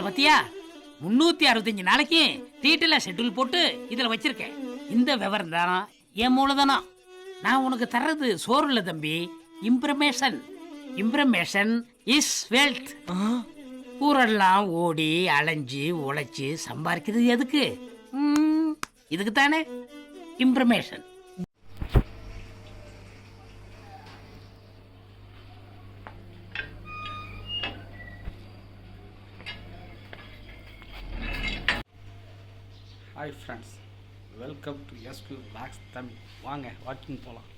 இத பத்தியா? முன்னூத்தி அறுபத்தஞ்சு நாளைக்கு டீட்டெயிலா ஷெட்யூல் போட்டு இதுல வச்சிருக்கேன். இந்த விவரம் தான்? என் மூலதனம் நான் உனக்கு தர்றது சோறு இல்ல தம்பி. இம்ப்ரமேஷன் இம்ப்ரமேஷன் இஸ் வெல்த் ஊரெல்லாம் ஓடி அலைஞ்சு உழைச்சு சம்பாதிக்கிறது எதுக்கு? இதுக்கு தானே இம்ப்ரமேஷன் hi friends welcome to SP relax Tamil வாங்க வாக்கிங் போகலாம்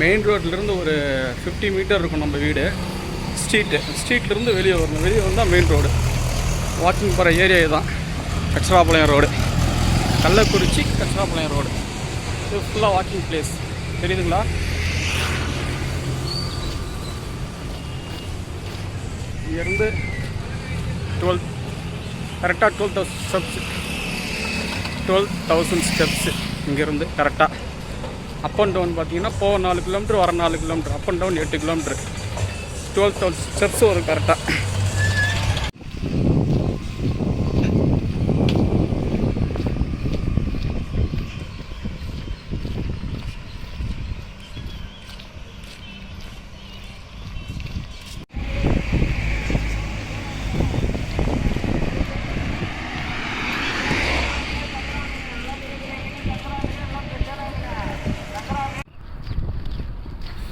மெயின் ரோட்லேருந்து ஒரு ஃபிஃப்டி மீட்டர் இருக்கும் நம்ம வீடு. ஸ்ட்ரீட்டு ஸ்ட்ரீட்லேருந்து வெளியே வரணும். வெளியே வந்தால் மெயின் ரோடு வாக்கிங் போகிற ஏரியா தான் கச்சராப்பாளையம் ரோடு கள்ளக்குறிச்சி கச்சராப்பாளையம் ரோடு இது ஃபுல்லாக வாக்கிங் பிளேஸ் தெரியுதுங்களா? இங்கேருந்து டுவெல் கரெக்டாக twelve thousand steps twelve thousand steps இங்கேருந்து கரெக்டாக அப் அண்ட் டவுன் பார்த்தீங்கன்னா போக நாலு கிலோமீட்டர் வர நாலு கிலோமீட்டர் அப் அண்ட் டவுன் எட்டு கிலோமீட்டர் டுவெல் தௌசண்ட் ஸ்டெப்ஸ் வரும் கரெக்டாக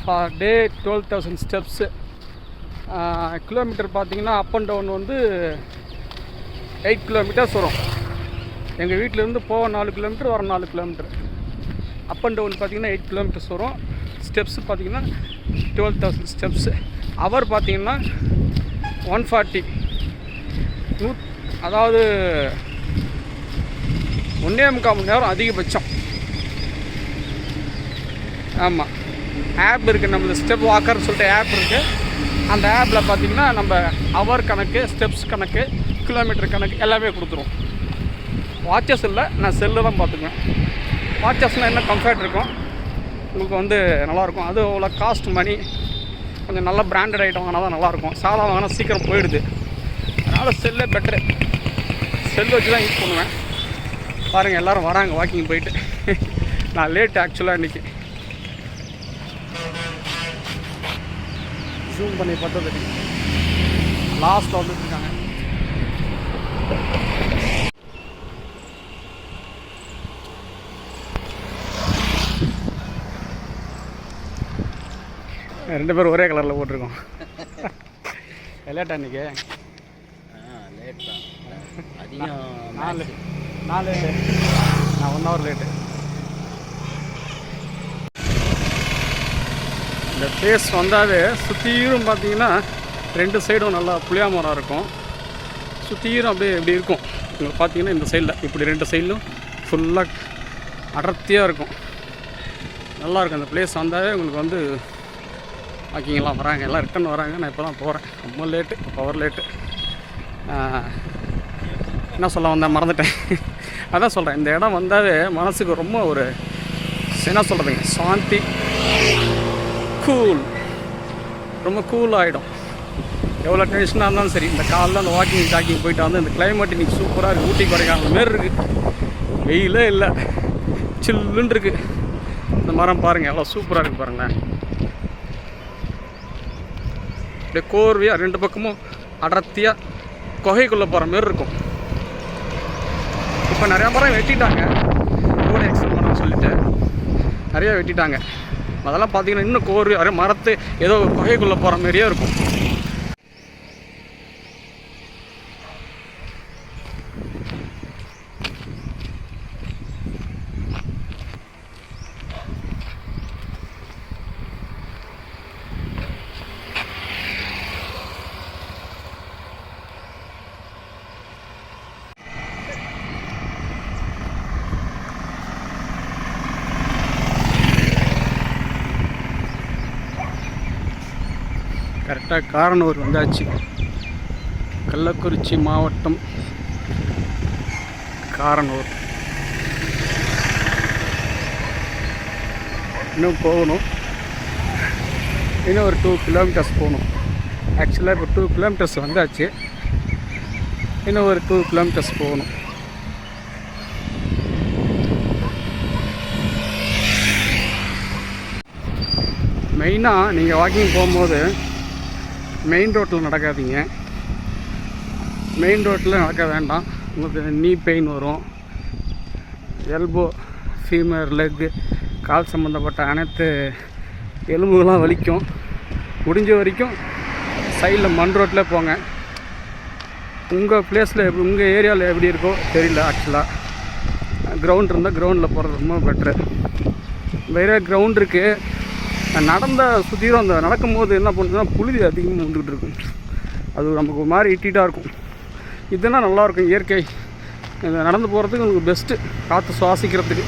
for day twelve thousand steps kilometre பார்த்திங்கன்னா அப் அண்ட் டவுன் வந்து எயிட் கிலோமீட்டர்ஸ் வரும். எங்கள் வீட்டிலேருந்து போக நாலு கிலோமீட்டர் வர நாலு கிலோமீட்டர் அப் அண்ட் டவுன் பார்த்தீங்கன்னா எயிட் கிலோமீட்டர்ஸ் வரும். ஸ்டெப்ஸ் பார்த்தீங்கன்னா டுவெல் தௌசண்ட் ஸ்டெப்ஸு அவர் பார்த்திங்கன்னா ஒன் ஃபார்ட்டி நூ அதாவது ஒன்றே முக்கால் மணி நேரம் அதிகபட்சம். ஆமாம் ஆப் இருக்குது நம்மளுக்கு ஸ்டெப் வாக்கர்னு சொல்லிட்டு ஆப் இருக்குது அந்த ஆப்பில் பார்த்திங்கன்னா நம்ம ஹவர் கணக்கு ஸ்டெப்ஸ் கணக்கு கிலோமீட்டர் கணக்கு எல்லாமே கொடுத்துரும். வாட்சஸ் இல்லை நான் செல்லு தான் பார்த்துக்குவேன் வாட்சஸ்னால் என்ன கம்ஃபர்ட் இருக்கும். உங்களுக்கு வந்து நல்லாயிருக்கும் அது அவ்வளோ காஸ்ட் மணி கொஞ்சம் நல்ல பிராண்டட் ஐட்டம் வாங்கினா தான் நல்லாயிருக்கும் சாதா வாங்கினா சீக்கிரம் போயிடுது. அதனால் செல்லே பெட்ரு செல் வச்சு தான் யூஸ் பண்ணுவேன். பாருங்கள் எல்லோரும் வராங்க வாக்கிங் போயிட்டு. நான் லேட் ஆக்சுவலாக இன்றைக்கி ஜூம் பண்ணி பார்த்தா தெரியும் லாஸ்ட்டில் வந்துட்டு இருக்காங்க ரெண்டு பேரும் ஒரே கலரில் போட்டிருக்கோம். விளையாட்டா இன்னைக்கு? லேட் தான். அதிகம் நாலு. நாலு. நான் ஒன் ஹவர் லேட்டு இந்த பிளேஸ் வந்தாவே சுற்றியும் பார்த்தீங்கன்னா ரெண்டு சைடும் நல்லா புளியா மரம் இருக்கும். சுற்றியும் அப்படியே இப்படி இருக்கும். இங்கே பார்த்தீங்கன்னா இந்த சைடில் இப்படி ரெண்டு சைடிலும் ஃபுல்லாக அடர்த்தியாக இருக்கும். நல்லாயிருக்கும் அந்த பிளேஸ் வந்தாவே உங்களுக்கு வந்து வாக்கிங்கெல்லாம் வராங்க. எல்லாம் ரிட்டன் வராங்க. நான் இப்போ தான் போகிறேன் ரொம்ப லேட்டு பவர் லேட்டு என்ன சொல்ல வந்தேன்? மறந்துட்டேன். அதான் சொல்கிறேன் இந்த இடம் வந்தாவே மனசுக்கு ரொம்ப ஒரு என்ன சொல்கிறதுங்க சாந்தி. கூல் ரொம்ப கூல் ஆகிடும் எவ்வளோ டென்ஷனாக இருந்தாலும் சரி இந்த காலைல அந்த வாக்கிங் டாக்கிங் போயிட்டு வந்து இந்த கிளைமேட் இன்னைக்கு சூப்பராக இருக்குது ஊட்டி கொடைக்கானல் மாரி இருக்குது வெயிலே இல்லை. சில்லுன்னு இருக்குது இந்த மரம் பாருங்கள் எவ்வளோ சூப்பராக இருக்குது பாருங்களேன். அப்படியே கோர்வையாக ரெண்டு பக்கமும் அடர்த்தியாக குகைக்குள்ளே போகிற மாரி இருக்கும். இப்போ நிறையா மரம் வெட்டிட்டாங்க. ரோடு எக்ஸ்டெண்ட் பண்ண சொல்லிட்டு. நிறையா வெட்டிட்டாங்க. அதெல்லாம் பார்த்தீங்கன்னா இன்னும் கோரு அரை மரத்து ஏதோ குகைக்குள்ளே போகிற மாதிரியே இருக்கும். கரெக்டாக காரனூர் வந்தாச்சு. கள்ளக்குறிச்சி மாவட்டம் காரனூர் இன்னும் போகணும். இன்னும் ஒரு டூ கிலோமீட்டர்ஸ் போகணும். ஆக்சுவலாக இப்போ டூ கிலோமீட்டர்ஸ் வந்தாச்சு. இன்னும் ஒரு டூ கிலோமீட்டர்ஸ் போகணும். மெயினாக நீங்கள் வாக்கிங் போகும்போது மெயின் ரோட்டில் நடக்காதீங்க. மெயின் ரோட்டில் நடக்க வேண்டாம். உங்களுக்கு நீ பெயின் வரும். எல்போ ஃபீமர் லெக்கு கால் சம்மந்தப்பட்ட அனைத்து எலும்புகள்லாம் வலிக்கும். முடிஞ்ச வரைக்கும் சைடில் மண் ரோட்டில் போங்க. உங்கள் பிளேஸில் உங்கள் ஏரியாவில் எப்படி இருக்கோ தெரியல ஆக்சுவலாக கிரவுண்ட் இருந்தால் கிரவுண்டில் போகிறது ரொம்ப பெட்ரு வேறு கிரவுண்ட் இருக்குது நடந்த சுற்றிலும் அந்த நடக்கும்போது என்ன பண்ணுதுன்னா புழுதி அதிகமாக வந்துக்கிட்டு இருக்கும் அது நமக்கு ஒரு மாதிரி இட்டிட்டாக இருக்கும். இதுனா நல்லாயிருக்கும் இயற்கை. நடந்து போகிறதுக்கு உங்களுக்கு பெஸ்ட்டு காற்று சுவாசிக்கிறதுக்கு.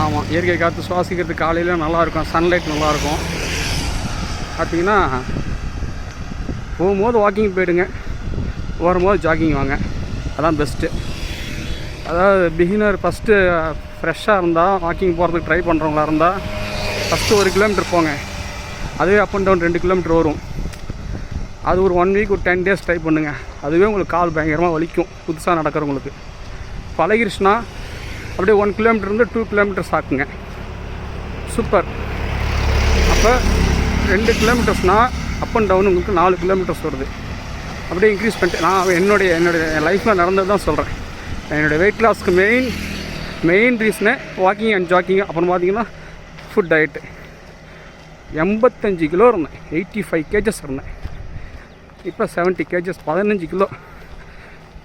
ஆமாம் இயற்கை காற்று சுவாசிக்கிறதுக்கு காலையில் நல்லாயிருக்கும் சன்லைட் நல்லாயிருக்கும் பார்த்தீங்கன்னா போகும்போது வாக்கிங் போயிடுங்க வரும்போது ஜாக்கிங் வாங்க. அதான் பெஸ்ட்டு அதாவது பிகினர் ஃபஸ்ட்டு ஃப்ரெஷ்ஷாக இருந்தால் வாக்கிங் போகிறதுக்கு ட்ரை பண்ணுறவங்களா இருந்தால் ஃபஸ்ட்டு ஒரு கிலோமீட்டர் போங்க. அதுவே அப் அண்ட் டவுன் ரெண்டு கிலோமீட்டர் வரும். அது ஒரு ஒன் வீக் ஒரு டென் டேஸ் ட்ரை பண்ணுங்கள் அதுவே உங்களுக்கு கால் பயங்கரமாக வலிக்கும். புதுசாக நடக்கிறவங்களுக்கு. பழகிருச்சுன்னா அப்படியே ஒன் கிலோமீட்டர் இருந்து டூ கிலோமீட்டர்ஸ் ஆக்குங்க சூப்பர் அப்போ ரெண்டு கிலோமீட்டர்ஸ்னால் அப் அண்ட் டவுன் உங்களுக்கு நாலு கிலோமீட்டர்ஸ் வருது. அப்படியே இன்க்ரீஸ் பண்ணிட்டு நான் என்னுடைய என்னுடைய லைஃப்பில் நடந்தது தான் சொல்கிறேன் என்னுடைய வெயிட் லாஸ்க்கு மெயின் மெயின் ரீசனே வாக்கிங் அண்ட் ஜாக்கிங் அப்புறம் பார்த்தீங்கன்னா ஃபுட் டயட்டு எண்பத்தஞ்சு கிலோ இருந்தேன். எயிட்டி ஃபைவ் கேஜஸ் இருந்தேன். இப்போ செவன்ட்டி கேஜஸ் பதினஞ்சு கிலோ.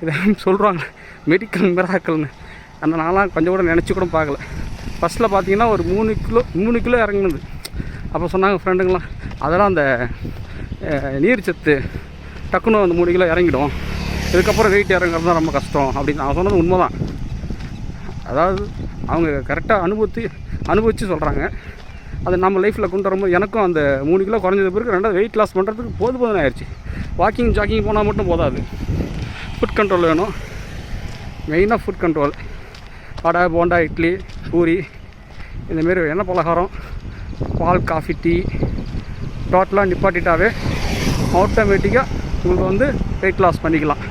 இதை சொல்கிறாங்க மெடிக்கல் மிராக்கல்னு அந்த நாளாக கொஞ்சம் கூட நினச்சி கூட பார்க்கல. ஃபஸ்ட்டில் பார்த்தீங்கன்னா ஒரு மூணு கிலோ மூணு கிலோ இறங்குனது. அப்போ சொன்னாங்க ஃப்ரெண்டுங்களாம் அதெல்லாம் அந்த நீர் சத்து டக்குன்னு அந்த மூணு கிலோ இறங்கிடும். இதுக்கப்புறம் வெயிட் இறங்குறது தான் ரொம்ப கஷ்டம். அப்படின்னு நான் சொன்னது உண்மை தான் அதாவது அவங்க கரெக்டாக அனுபவித்து அனுபவித்து சொல்கிறாங்க அது நம்ம லைஃப்பில் கொண்டு வரும்போது எனக்கும் அந்த மூணு கிலோ குறைஞ்சது பிறகு ரெண்டாவது வெயிட் லாஸ் பண்ணுறதுக்கு போது போதும் ஆயிடுச்சு. வாக்கிங் ஜாக்கிங் போனால் மட்டும் போதாது. ஃபுட் கண்ட்ரோல் வேணும். மெயினாக ஃபுட் கண்ட்ரோல் வடை போண்டா இட்லி பூரி இந்தமாரி எண்ணெய் பலகாரம் பால் காஃபி டீ டோட்டலாக நிப்பாட்டிட்டாவே ஆட்டோமேட்டிக்காக உங்களுக்கு வந்து வெயிட் லாஸ் பண்ணிக்கலாம்.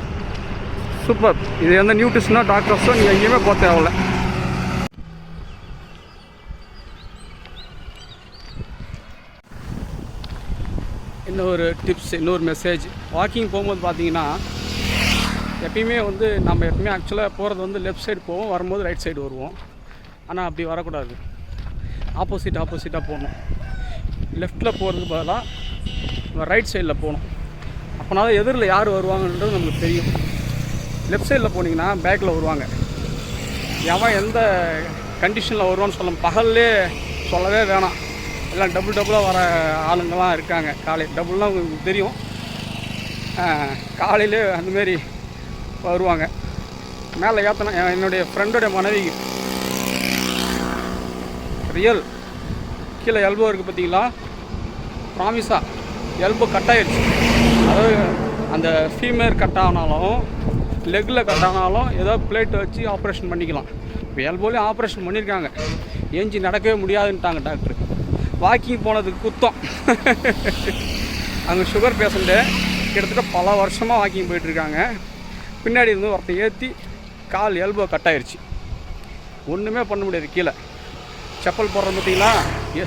சூப்பர் இது வந்து நியூட்ரிஷனாக டாக்டர்ஸோ நீங்கள் எங்கேயுமே போக தேவையில்ல இன்னொரு டிப்ஸ் இன்னொரு மெசேஜ் வாக்கிங் போகும்போது பார்த்தீங்கன்னா எப்பயுமே வந்து நம்ம எப்பயுமே ஆக்சுவலாக போகிறது வந்து லெஃப்ட் சைடு போவோம் வரும்போது ரைட் சைடு வருவோம். ஆனால் அப்படி வரக்கூடாது. ஆப்போசிட் ஆப்போசிட்டாக போகணும். லெஃப்ட்டில் போகிறதுக்கு பதிலாக ரைட் சைடில் போகணும். அப்போனா எதிரில் யார் வருவாங்கன்றது நமக்கு தெரியும். லெஃப்ட் சைடில் போனீங்கன்னா பேக்கில் வருவாங்க. எவன் எந்த கண்டிஷனில் வருவான்னு சொல்ல பகல்லே சொல்லவே வேணாம். எல்லாம் டபுள் டபுளாக வர ஆளுங்கள்லாம் இருக்காங்க. காலை டபுள்லாம் உங்களுக்கு தெரியும். காலையிலே அந்தமாரி வருவாங்க. மேலே ஏற்றணும் என்னுடைய ஃப்ரெண்டோடைய மனைவி. ரியல் கீழே எல்போ இருக்குது பார்த்தீங்களா ப்ராமிஸாக எல்போ கட் ஆகிடுச்சு அதாவது அந்த ஃபீமேல் கட் ஆனாலும் லெக்கில் கட் ஆனாலும் ஏதோ பிளேட் வச்சு ஆப்ரேஷன் பண்ணிக்கலாம். இப்போ எல்போலேயும் ஆப்ரேஷன் பண்ணியிருக்காங்க ஏஞ்சி நடக்கவே முடியாதுன்ட்டாங்க டாக்டர் வாக்கிங் போனதுக்கு குத்தம். அங்கே சுகர் பேஷண்ட்டு கிட்டத்தட்ட பல வருஷமாக வாக்கிங் போயிட்டுருக்காங்க. பின்னாடி இருந்து ஒருத்தன் ஏற்றி கால் எல்போ கட் ஆயிடுச்சு ஒன்றுமே பண்ண முடியாது கீழே. செப்பல் போடுற பார்த்தீங்களா ஏ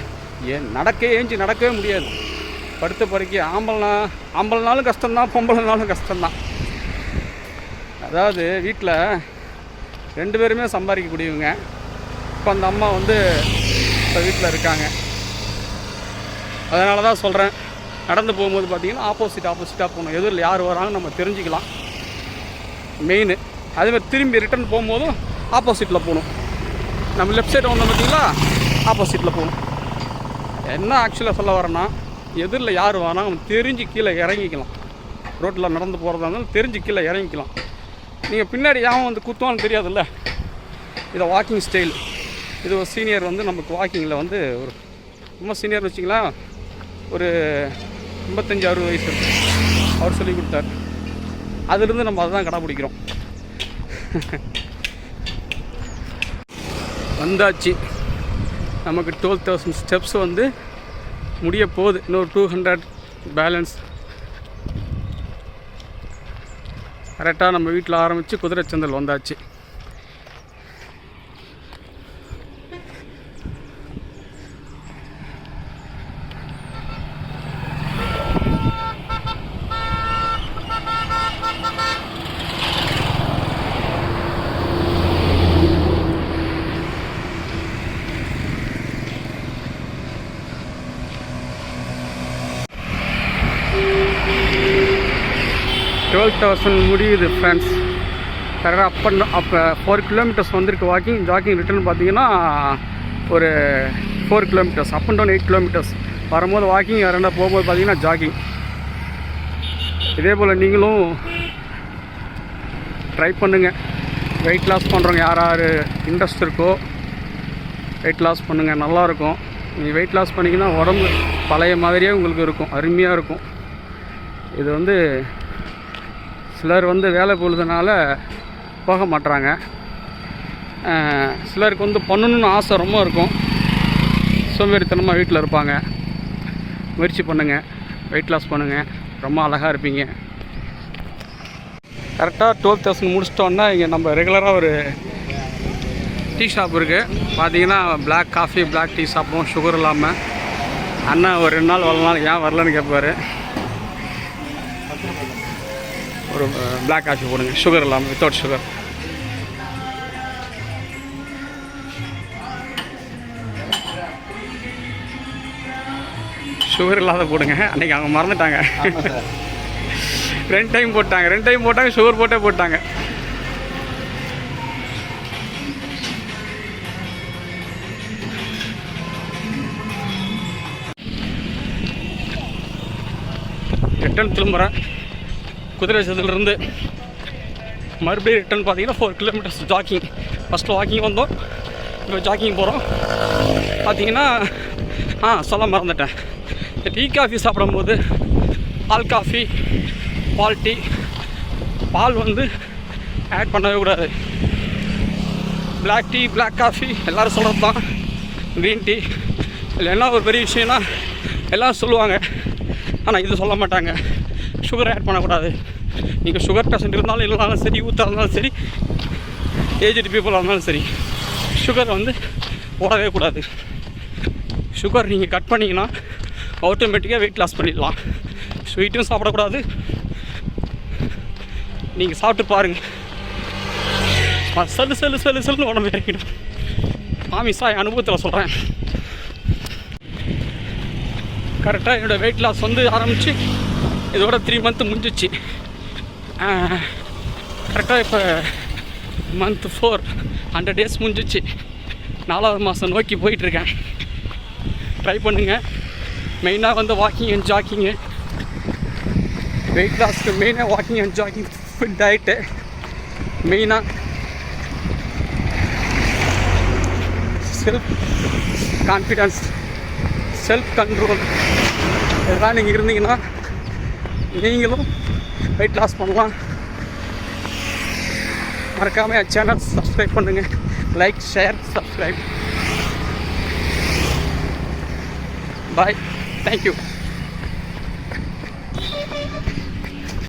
ஏ நடக்க ஏஞ்சி நடக்கவே முடியாது. படுத்த படுக்கி ஆம்பளைனா ஆம்பளைனாலும் கஷ்டம்தான் பொம்பளைனாலும் கஷ்டம்தான். அதாவது வீட்டில் ரெண்டு பேருமே சம்பாதிக்கக்கூடியவங்க. இப்போ அந்த அம்மா வந்து இப்போ வீட்டில் இருக்காங்க. அதனால தான் சொல்கிறேன் நடந்து போகும்போது பார்த்தீங்கன்னா ஆப்போசிட் ஆப்போசிட்டாக போகணும். எதிரில் யார் வராங்கன்னு நம்ம தெரிஞ்சுக்கலாம். மெயின் அதேமாதிரி திரும்பி ரிட்டர்ன் போகும்போதும் ஆப்போசிட்டில் போகணும். நம்ம லெஃப்ட் சைடு வந்தோம் பார்த்தீங்கன்னா ஆப்போசிட்டில் போகணும். என்ன ஆக்சுவலாக சொல்ல வரேன்னா எதிரில் யார் வராங்க நம்ம தெரிஞ்சு கீழே இறங்கிக்கலாம். ரோட்டில் நடந்து போகிறதா இருந்தாலும் தெரிஞ்சு கீழே இறங்கிக்கலாம். நீங்கள் பின்னாடி யாவும் வந்து குத்துவான்னு தெரியாதுல்ல? இதை வாக்கிங் ஸ்டைல் இது ஒரு சீனியர் வந்து நமக்கு வாக்கிங்கில் வந்து ஒரு ரொம்ப சீனியர்னு வச்சிங்களேன் ஒரு ஐம்பத்தஞ்சு அறுபது வயசு இருக்கும் அவர் சொல்லி கொடுத்தார். அதுலேருந்து நம்ம அதை தான் கடைப்பிடிக்கிறோம். வந்தாச்சு. நமக்கு டுவெல் தௌசண்ட் ஸ்டெப்ஸ் வந்து முடிய போகுது. இன்னொரு டூ ஹண்ட்ரட் பேலன்ஸ் கரெக்டாக நம்ம வீட்டில் ஆரம்பித்து குதிரை சந்தல் வந்தாச்சு. டுவெல் தௌசண்ட் முடியுது ஃப்ரெண்ட்ஸ் கரெக்டாக அப் அண்ட் அப்போ ஃபோர் கிலோமீட்டர்ஸ் வந்திருக்கு வாக்கிங் ஜாக்கிங் ரிட்டர்ன் பார்த்தீங்கன்னா ஒரு four kilometres up and down eight kilometres வரும்போது வாக்கிங் ரெண்டா போகும்போது பார்த்தீங்கன்னா ஜாக்கிங் இதே போல் நீங்களும் ட்ரை பண்ணுங்கள் வெயிட் லாஸ் பண்ணுறவங்க யார் யார் இன்ட்ரெஸ்ட் இருக்கோ வெயிட் லாஸ் பண்ணுங்கள் நல்லாயிருக்கும் நீங்கள் வெயிட் லாஸ் பண்ணிங்கன்னா உடம்பு பழைய மாதிரியே உங்களுக்கு இருக்கும். அருமையாக இருக்கும். இது வந்து சிலர் வந்து வேலை பொழுதுனால போக மாட்டுறாங்க சிலருக்கு வந்து பண்ணணும்னு ஆசை ரொம்ப இருக்கும். சோம்பேறித்தனமாக வீட்டில் இருப்பாங்க. முயற்சி பண்ணுங்கள் வெயிட் லாஸ் பண்ணுங்கள் ரொம்ப அழகாக இருப்பீங்க. கரெக்டாக டுவெல் தௌசண்ட் முடிச்சிட்டோன்னா இங்கே நம்ம ரெகுலராக ஒரு டீ ஷாப் இருக்குது பார்த்தீங்கன்னா பிளாக் காஃபி பிளாக் டீ சாப்பிடுவோம். சுகர் இல்லாமல் அண்ணன் ஒரு ரெண்டு நாள் வரலாம் நாள் ஏன் வரலன்னு கேட்பாரு ஒரு பிளாக் காஃபி போடுங்க. சுகர் இல்லாமல் வித்தவுட் சுகர் சுகர் இல்லாத போடுங்க. அன்றைக்கி அவங்க மறந்துட்டாங்க. ரெண்டு டைம் போட்டாங்க. ரெண்டு டைம் போட்டாங்க சுகர் போட்டே போட்டாங்க. ரிட்டன் திரும்புகிறேன் குதிரை சதுலேருந்து மறுபடியும் ரிட்டர்ன் பார்த்தீங்கன்னா four kilometres jogging first walking வந்தோம். இப்போ ஜாக்கிங் போகிறோம் பார்த்தீங்கன்னா ஆ சொல்ல மறந்துட்டேன். டீ காஃபி சாப்பிடும்போது பால் காஃபி பால் டீ பால் வந்து ஆட் பண்ணவே கூடாது. பிளாக் டீ பிளாக் காஃபி எல்லோரும் சொல்கிறது தான். க்ரீன் டீ இதில் என்ன ஒரு பெரிய விஷயம்னா எல்லோரும் சொல்லுவாங்க. ஆனால் இது சொல்ல மாட்டாங்க. சுகர் ஆட் பண்ணக்கூடாது. நீங்கள் சுகர் பேஷண்ட் இருந்தாலும் இல்லைனாலும் சரி ஊற்றாக இருந்தாலும் சரி ஏஜ்டு பீப்புளாக இருந்தாலும் சரி சுகரை வந்து போடவே கூடாது. சுகர் நீங்கள் கட் பண்ணிங்கன்னா ஆட்டோமேட்டிக்காக வெயிட் லாஸ் பண்ணிடலாம். ஸ்வீட்டும் சாப்பிடக்கூடாது. நீங்கள் சாப்பிட்டு பாருங்கள் செல்லு செல்லு செல்லு செல்லு உடம்பு இறக்கிடும் மாமி என் அனுபவத்தில் சொல்கிறேன் கரெக்டாக என்னோடய வெயிட் லாஸ் வந்து ஆரம்பித்து இதோட த்ரீ மந்த்து முடிஞ்சிச்சு. கரெக்டாக இப்போ மந்த் ஃபோர் ஹண்ட்ரட் டேஸ் முடிஞ்சிச்சு. நாலாவது மாதம் நோக்கி போயிட்டுருக்கேன். ட்ரை பண்ணுங்கள் மெயினாக வந்து வாக்கிங் அண்ட் ஜாக்கிங்கு வெயிட் லாஸ்க்கு மெயினாக walking and jogging food diet மெயினாக செல்ஃப் கான்ஃபிடன்ஸ் செல்ஃப் கண்ட்ரோல் இதெல்லாம் நீங்கள் இருந்தீங்கன்னா நீங்களும் வெயிட் லாஸ் பண்ணலாம். மறக்காமல் என் சேனல் சப்ஸ்கிரைப் பண்ணுங்கள் like share subscribe bye thank you